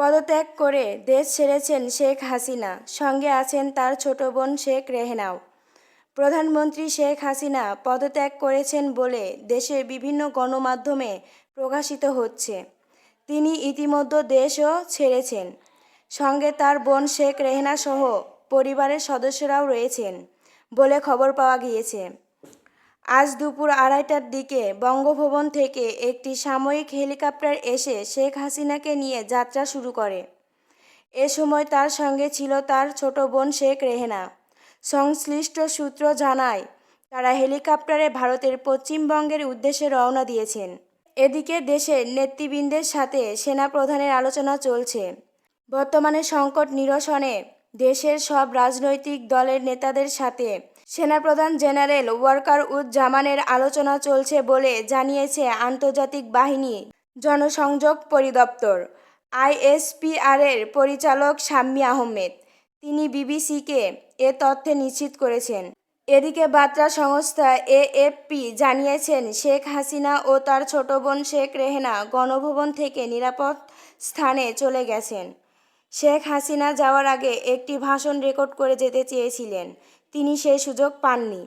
পদত্যাগ করে দেশ ছেড়েছেন শেখ হাসিনা। সঙ্গে আছেন তার ছোট বোন শেখ রেহেনাও। প্রধানমন্ত্রী শেখ হাসিনা পদত্যাগ করেছেন বলে দেশের বিভিন্ন গণমাধ্যমে প্রকাশিত হচ্ছে। তিনি ইতিমধ্যে দেশও ছেড়েছেন। সঙ্গে তার বোন শেখ রেহেনা সহ পরিবারের সদস্যরাও রয়েছেন বলে খবর পাওয়া গিয়েছে। আজ দুপুর আড়াইটার দিকে বঙ্গভবন থেকে একটি সাময়িক হেলিকপ্টার এসে শেখ হাসিনাকে নিয়ে যাত্রা শুরু করে। এ সময় তার সঙ্গে ছিল তার ছোট বোন শেখ রেহেনা। সংশ্লিষ্ট সূত্র জানায়, তারা হেলিকপ্টারে ভারতের পশ্চিমবঙ্গের উদ্দেশ্যে রওনা দিয়েছেন। এদিকে দেশের নেতৃবৃন্দের সাথে সেনাপ্রধানের আলোচনা চলছে। বর্তমানে সংকট নিরসনে দেশের সব রাজনৈতিক দলের নেতাদের সাথে সেনাপ্রধান জেনারেল ওয়ার্কার উজ্জামানের আলোচনা চলছে বলে জানিয়েছে আন্তর্জাতিক বাহিনী জনসংযোগ পরিদপ্তর। আইএসপিআরের পরিচালক শাম্মী আহমেদ, তিনি বিবিসিকে এ তথ্য নিশ্চিত করেছেন। এদিকে বার্তা সংস্থা এএফপি জানিয়েছেন, শেখ হাসিনা ও তার ছোট বোন শেখ রেহেনা গণভবন থেকে নিরাপদ স্থানে চলে গেছেন। শেখ হাসিনা যাওয়ার আগে একটি ভাষণ রেকর্ড করে যেতে চেয়েছিলেন। তিনি সেই সুযোগ পাননি।